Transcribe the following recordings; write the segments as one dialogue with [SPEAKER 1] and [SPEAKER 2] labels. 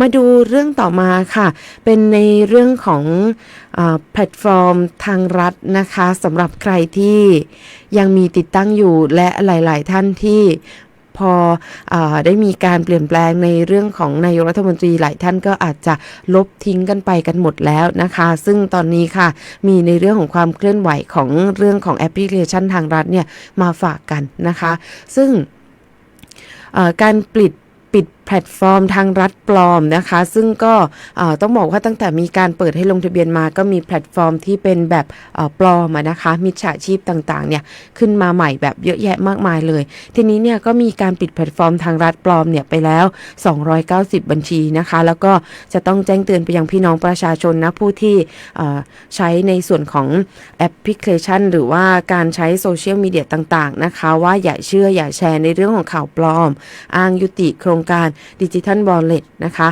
[SPEAKER 1] มาดูเรื่องต่อมาค่ะ เป็นในเรื่องของอแพลตฟอร์มทางรัฐนะคะสำหรับใครที่ยังมีติดตั้งอยู่และหลาย ๆ ท่านที่พออได้มีการเปลี่ยนแปลงในเรื่องของนายกรัฐมนตรีหลายท่านก็อาจจะลบทิ้งกันไปกันหมดแล้วนะคะ ซึ่งตอนนี้ค่ะมีในเรื่องของความเคลื่อนไหวของเรื่องของแอปพลิเคชันทางรัฐเนี่ยมาฝากกันนะคะ ซึ่งการปิดปิดแพลตฟอร์มทางรัฐปลอมนะคะ ซึ่งก็ต้องบอกว่าตั้งแต่มีการเปิดให้ลงทะเบียนมาก็มีแพลตฟอร์มที่เป็นแบบปลอมนะคะมิจฉาชีพต่างๆเนี่ยขึ้นมาใหม่แบบเยอะแยะมากมายเลย ทีนี้เนี่ยก็มีการปิดแพลตฟอร์มทางรัฐปลอมเนี่ยไปแล้ว 290 บัญชีนะคะ แล้วก็จะต้องแจ้งเตือนไปยังพี่น้องประชาชนนะผู้ที่ใช้ในส่วนของแอปพลิเคชัน หรือว่าการใช้โซเชียลมีเดียต่างๆนะคะ ว่าอย่าเชื่ออย่าแชร์ในเรื่องของข่าวปลอม อ้างยุติโครงการดิจิทัล w อลเล็ตนะคะ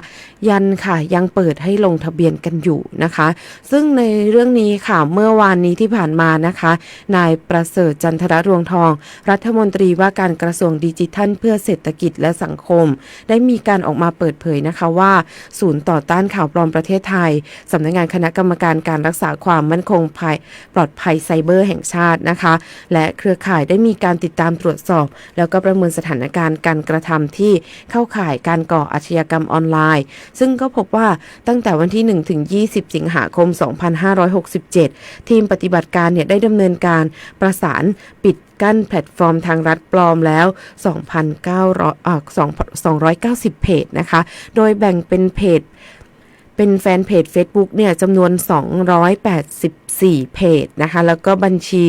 [SPEAKER 1] ยันค่ะยังเปิดให้ลงทะเบียนกันอยู่นะคะ ซึ่งในเรื่องนี้ค่ะเมื่อวานนี้ที่ผ่านมานะคะ นายประเสริฐจันทรรวงทอง รัฐมนตรีว่าการกระทรวงดิจิทัล เพื่อเศรษฐกิจและสังคม ได้มีการออกมาเปิดเผยนะคะว่า ศูนย์ต่อต้านข่าวปลอมประเทศไทยสำนักงานคณะกรรมการการรักษาความมั่นคงภายปลอดภัยไซเบอร์แห่งชาตินะคะ และเครือข่ายได้มีการติดตามตรวจสอบ แล้วก็ประเมินสถานการณ์การกระทำที่เข้าข่ายการก่ออาชญากรรมออนไลน์ ซึ่งก็พบว่าตั้งแต่วันที่ 1 ถึง 20 สิงหาคม 2567 ทีมปฏิบัติการเนี่ยได้ดำเนินการประสานปิดกั้นแพลตฟอร์มทางรัฐปลอมแล้ว 2,900อ่า290 เพจนะคะ โดยแบ่งเป็นเพจเป็นแฟนเพจ Facebook เนี่ยจำนวน 284 เพจนะคะ แล้วก็บัญชี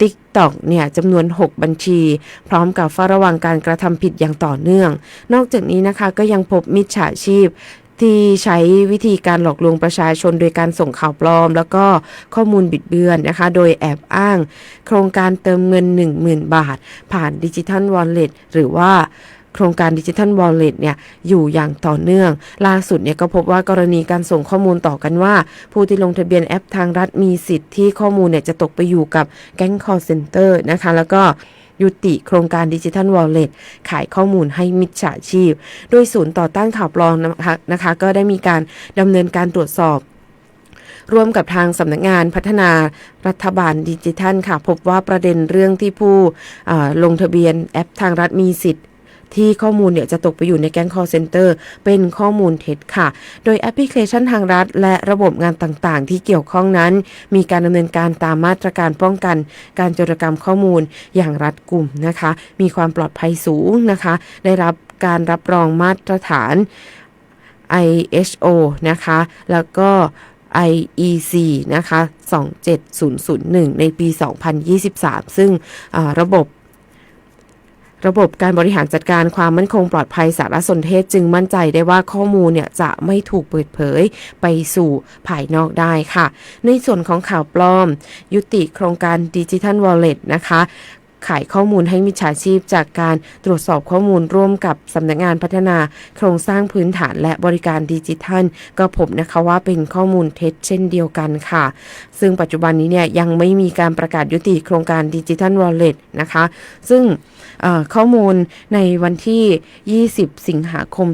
[SPEAKER 1] TikTok เนี่ยจำนวน 6 บัญชี พร้อมกับเฝ้าระวังการกระทำผิดอย่างต่อเนื่อง นอกจากนี้นะคะก็ยังพบมิจฉาชีพที่ใช้วิธีการหลอกลวงประชาชนโดยการส่งข่าวปลอม แล้วก็ข้อมูลบิดเบือนนะคะ โดยแอบอ้าง โครงการเติมเงิน 10,000 บาท ผ่านดิจิทัลวอลเล็ตหรือว่า โครงการดิจิทัลวอลเล็ตเนี่ยอยู่อย่างต่อเนื่อง ล่าสุดเนี่ยก็พบว่ากรณีการส่งข้อมูลต่อกันว่า ผู้ที่ลงทะเบียนแอปทางรัฐมีสิทธิ์ที่ข้อมูลเนี่ยจะตกไปอยู่กับแก๊ง call center นะคะ แล้วก็ยุติโครงการดิจิทัลวอลเล็ตขายข้อมูลให้มิจฉาชีพ โดยศูนย์ต่อต้านข่าวปลอมนะคะนะคะ ก็ได้มีการดำเนินการตรวจสอบร่วมกับทางสำนักงานพัฒนารัฐบาลดิจิทัลค่ะ พบว่าประเด็นเรื่องที่ผู้ลงทะเบียนแอปทางรัฐมีสิทธิ์ ที่ข้อมูลเนี่ยจะตกไปอยู่ในแก๊ง call center เป็นข้อมูลเท็จค่ะ โดยแอปพลิเคชันทางรัฐ และระบบงานต่างๆ ที่เกี่ยวข้องนั้น มีการดำเนินการตามมาตรการป้องกัน การโจรกรรมข้อมูลอย่างรัดกุมนะคะ มีความปลอดภัยสูงนะคะ ได้รับการรับรองมาตรฐาน ISO นะคะ แล้วก็ IEC นะคะ 27001 ในปี 2023 ซึ่งอ่าระบบ ระบบการบริหารจัดการความมั่นคงปลอดภัยสารสนเทศจึงมั่นใจได้ว่าข้อมูลเนี่ยจะไม่ถูกเปิดเผยไปสู่ภายนอกได้ค่ะ ในส่วนของข่าวปลอม ยุติโครงการดิจิทัลวอลเล็ตนะคะ ขายข้อมูลให้มิจฉาชีพ จากการตรวจสอบข้อมูลร่วมกับสำนักงานพัฒนา โครงสร้างพื้นฐานและบริการดิจิทัล ก็พบนะคะว่าเป็นข้อมูลเท็จเช่นเดียวกันค่ะ ซึ่งปัจจุบันนี้เนี่ยยังไม่มีการประกาศยุติโครงการดิจิทัลวอลเล็ตนะคะ ซึ่งข้อมูลในวันที่ 20 สิงหาคม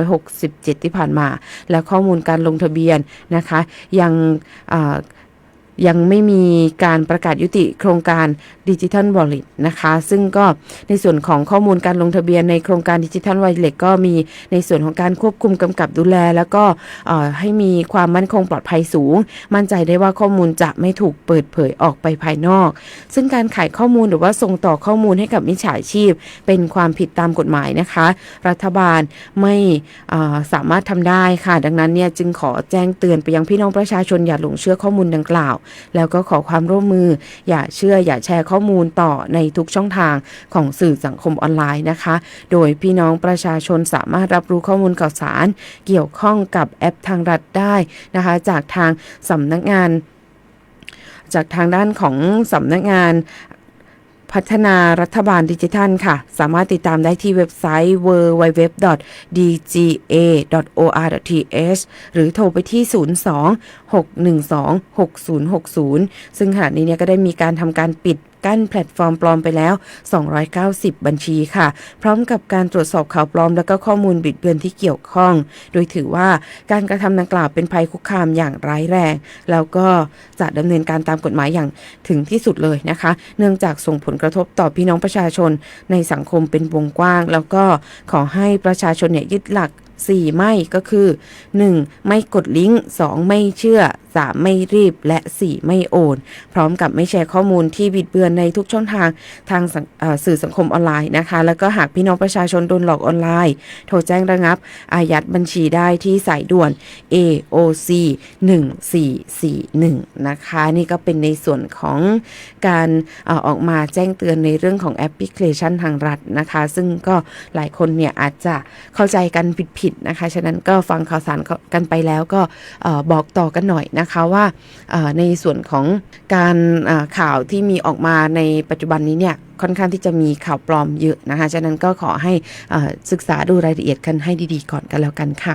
[SPEAKER 1] 2567 ที่ผ่านมา และข้อมูลการลงทะเบียนนะคะ ยังอ ยังไม่มีการประกาศยุติโครงการดิจิทัลวอลเล็ตนะคะ ซึ่งก็ในส่วนของข้อมูลการลงทะเบียนในโครงการดิจิทัลวอลเล็ตก็มีในส่วนของการควบคุมกำกับดูแล แล้วก็ให้มีความมั่นคงปลอดภัยสูง มั่นใจได้ว่าข้อมูลจะไม่ถูกเปิดเผยออกไปภายนอก ซึ่งการขายข้อมูลหรือว่าส่งต่อข้อมูลให้กับมิจฉาชีพ เป็นความผิดตามกฎหมายนะคะ รัฐบาลไม่สามารถทำได้ค่ะ ดังนั้นเนี่ยจึงขอแจ้งเตือนไปยังพี่น้องประชาชนอย่าหลงเชื่อข้อมูลดังกล่าวแล้วก็ขอความร่วมมือ อย่าเชื่ออย่าแชร์ข้อมูลต่อในทุกช่องทางของสื่อสังคมออนไลน์นะคะ โดยพี่น้องประชาชนสามารถรับรู้ข้อมูลข่าวสาร เกี่ยวข้องกับแอปทางรัฐได้นะคะ จากทางสำนักงานจากทางด้านของสำนักงาน พัฒนารัฐบาลดิจิทัลค่ะ สามารถติดตามได้ที่เว็บไซต์ www.dga.or.th หรือโทรไปที่ 02 612 6060 ซึ่งขณะนี้เนี่ยก็ได้มีการทำการปิด กั้นแพลตฟอร์มปลอมไปแล้ว 290 บัญชีค่ะ พร้อมกับการตรวจสอบข่าวปลอม และก็ข้อมูลบิดเบือนที่เกี่ยวข้อง โดยถือว่าการกระทำดังกล่าวเป็นภัยคุกคามอย่างร้ายแรง แล้วก็จะดำเนินการตามกฎหมายอย่างถึงที่สุดเลยนะคะ เนื่องจากส่งผลกระทบต่อพี่น้องประชาชนในสังคมเป็นวงกว้าง แล้วก็ขอให้ประชาชนเนี่ยยึดหลัก 4 ไม่ก็คือ 1. ไม่กดลิงก์ 2. ไม่เชื่อ 3. ไม่รีบ และ 4. ไม่โอน พร้อมกับไม่แชร์ข้อมูลที่บิดเบือนในทุกช่องทางทางงสื่อสังคมออนไลน์นะคะ แล้วก็หากพี่น้องประชาชนโดนหลอกออนไลน์ โทรแจ้งระงับ อายัดบัญชีได้ที่สายด่วน AOC 1441 นะคะ นี่ก็เป็นในส่วนของการออออกมาแจ้งเตือนในเรื่องของแอปพลิเคชันทางรัฐนะคะ ซึ่งก็หลายคนเนี่ยอาจจะเข้าใจกันผิดๆนะคะ ฉะนั้นก็ฟังข่าวสารกันไปแล้วก็บอกต่อกันหน่อยนะคะว่าในส่วนของการข่าวที่มีออกมาในปัจจุบันนี้เนี่ยค่อนข้างที่จะมีข่าวปลอมเยอะนะคะ ฉะนั้นก็ขอให้ศึกษาดูรายละเอียดกันให้ดีๆก่อนกันแล้วกันค่ะ